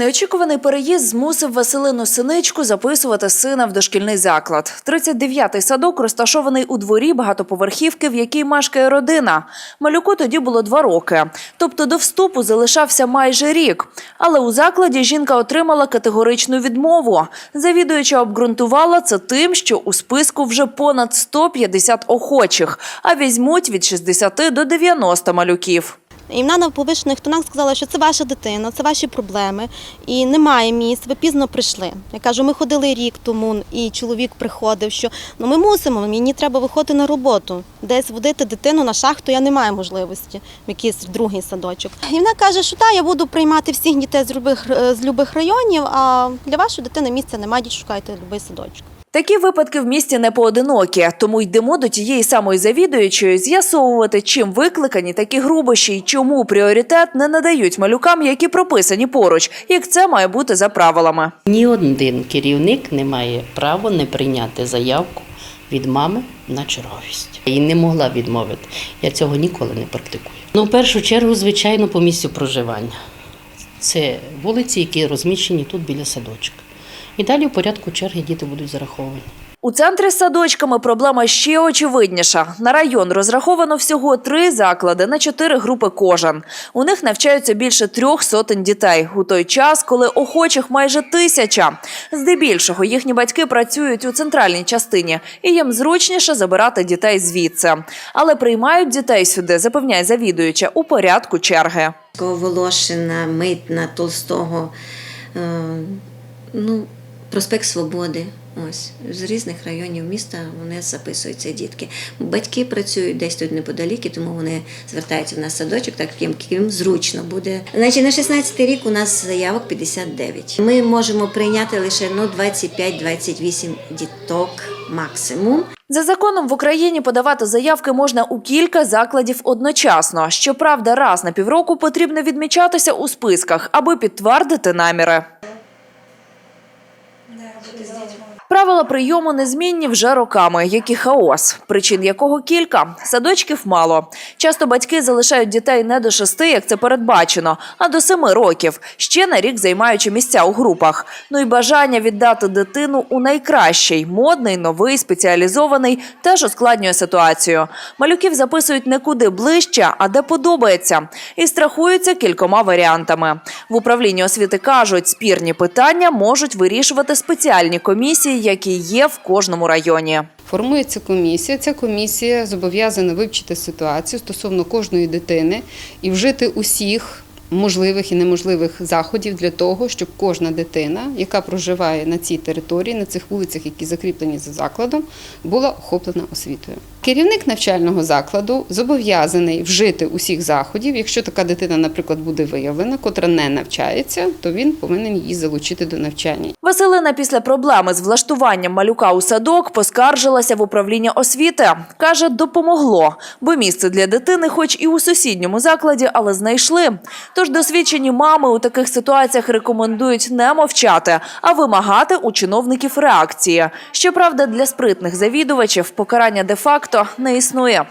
Неочікуваний переїзд змусив Василину Синичку записувати сина в дошкільний заклад. 39-й садок розташований у дворі багатоповерхівки, в якій мешкає родина. Малюку тоді було два роки. Тобто до вступу залишався майже рік. Але у закладі жінка отримала категоричну відмову. Завідуюча обґрунтувала це тим, що у списку вже понад 150 охочих, а візьмуть від 60 до 90 малюків. І вона на повишених тонах сказала, що це ваша дитина, це ваші проблеми, і немає місць. Ви пізно прийшли. Я кажу, ми ходили рік тому, і чоловік приходив, що ну ми мусимо, мені треба виходити на роботу. Десь водити дитину на шахту я не маю можливості, в якийсь другий садочок. І вона каже, що так, я буду приймати всіх дітей з любих з любих районів, а для вашої дитини місця немає, шукайте будь-який садочок. Такі випадки в місті не поодинокі, тому йдемо до тієї самої завідуючої з'ясовувати, чим викликані такі грубощі і чому пріоритет не надають малюкам, які прописані поруч, як це має бути за правилами. Ні один керівник не має права не прийняти заявку від мами на черговість. І не могла відмовити. Я цього ніколи не практикую. Ну, в першу чергу, звичайно, по місцю проживання. Це вулиці, які розміщені тут біля садочка. І далі в порядку черги діти будуть зараховані. У центрі з садочками проблема ще очевидніша. На район розраховано всього три заклади на чотири групи кожен. У них навчаються більше трьох сотень дітей у той час, коли охочих майже тисяча. Здебільшого їхні батьки працюють у центральній частині, і їм зручніше забирати дітей звідси. Але приймають дітей сюди, запевняє завідуюча, у порядку черги. Волошина, Митна, Толстого, е, ну, проспект Свободи. Ось з різних районів міста вони записуються дітки. Батьки працюють десь тут неподалік, тому вони звертаються в нас садочок, так як їм зручно буде. Значить, на 16 рік у нас заявок 59. Ми можемо прийняти лише ну, 25-28 діток максимум. За законом в Україні подавати заявки можна у кілька закладів одночасно. Щоправда, раз на півроку потрібно відмічатися у списках, аби підтвердити наміри. Правила прийому незмінні вже роками, як і хаос, причин якого кілька. Садочків мало. Часто батьки залишають дітей не до шести, як це передбачено, а до семи років, ще на рік займаючи місця у групах. Ну і бажання віддати дитину у найкращий, модний, новий, спеціалізований, теж ускладнює ситуацію. Малюків записують не куди ближче, а де подобається, і страхуються кількома варіантами. В управлінні освіти кажуть, спірні питання можуть вирішувати спеціальні комісії, які є в кожному районі. Формується комісія. Ця комісія зобов'язана вивчити ситуацію стосовно кожної дитини і вжити усіх можливих і неможливих заходів для того, щоб кожна дитина, яка проживає на цій території, на цих вулицях, які закріплені за закладом, була охоплена освітою. Керівник навчального закладу зобов'язаний вжити усіх заходів. Якщо така дитина, наприклад, буде виявлена, котра не навчається, то він повинен її залучити до навчання. Василина після проблеми з влаштуванням малюка у садок поскаржилася в управління освіти. Каже, допомогло, бо місце для дитини, хоч і у сусідньому закладі, але знайшли. Тож досвідчені мами у таких ситуаціях рекомендують не мовчати, а вимагати у чиновників реакції. Щоправда, для спритних завідувачів покарання де-факто не існує.